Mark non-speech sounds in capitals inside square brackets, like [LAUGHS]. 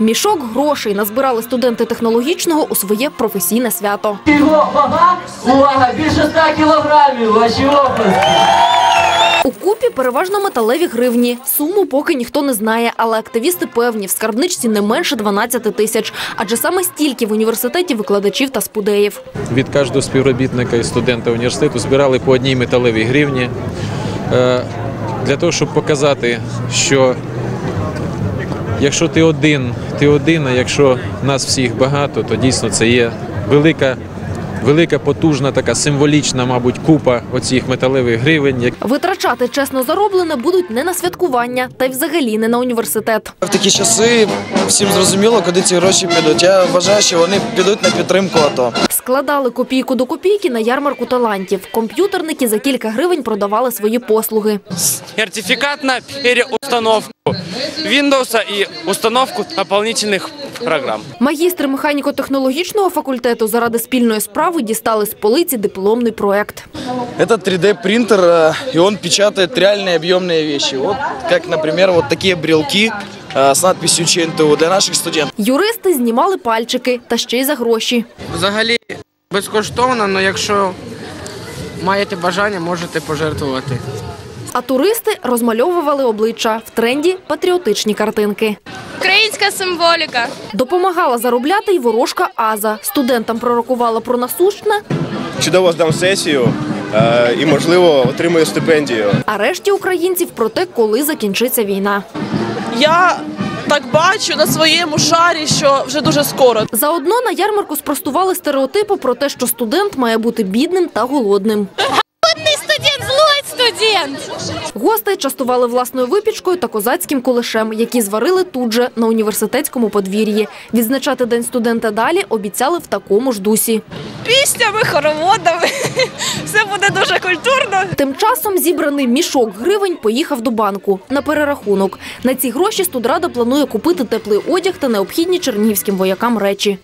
Мішок грошей назбирали студенти технологічного у своє професійне свято. Його вага, увага, більше 100 кілограмів, ваші оплески. У купі переважно металеві гривні. Суму поки ніхто не знає, але активісти певні, в скарбничці не менше 12 тисяч. Адже саме стільки в університеті викладачів та спудеїв. від кожного співробітника і студента університету збирали по одній металевій гривні е, для того, щоб показати, що якщо ти один, ти один, а якщо нас всіх багато, то дійсно це є велика, велика потужна така символічна, мабуть, купа оцих металевих гривень, Витрачати чесно зароблене будуть не на святкування, та й взагалі не на університет. В такі часи всім зрозуміло, куди ці гроші підуть. Я вважаю, що вони підуть на підтримку АТО. Складали копійку до копійки на ярмарку талантів. Комп'ютерники за кілька гривень продавали свої послуги. сертификат на переустановку Windows и установку дополнительных программ. Магістри механіко-технологічного факультету заради спільної справи дістали з полиці дипломний проект. Это 3D-принтер, э, и он печатает реальные объемные вещи. Вот как, например, вот такие брелки э, с надписью ЧНТУ для наших студентов. Юристи знімали пальчики та ще й за гроші. Взагалі безкоштовно, але якщо маєте бажання, можете пожертвувати. А туристи розмальовували обличчя в тренді патріотичні картинки. Українська символіка. Допомагала заробляти й ворожка Аза. Студентам пророкувала про насущне, чудово здам сесію е, і, можливо, отримую стипендію. а решті українців про те, коли закінчиться війна. Я так бачу на своєму шарі, що вже дуже скоро. Заодно на ярмарку спростували стереотипи про те, що студент має бути бідним та голодним. Студент. Гостей частували власною випічкою та козацьким кулешем, які зварили тут же на університетському подвір'ї. Відзначати день студента далі обіцяли в такому ж дусі. Піснями, хороводами. [LAUGHS] Все буде дуже культурно. Тим часом зібраний мішок гривень поїхав до банку на перерахунок. На ці гроші студрада планує купити теплий одяг та необхідні чернігівським воякам речі.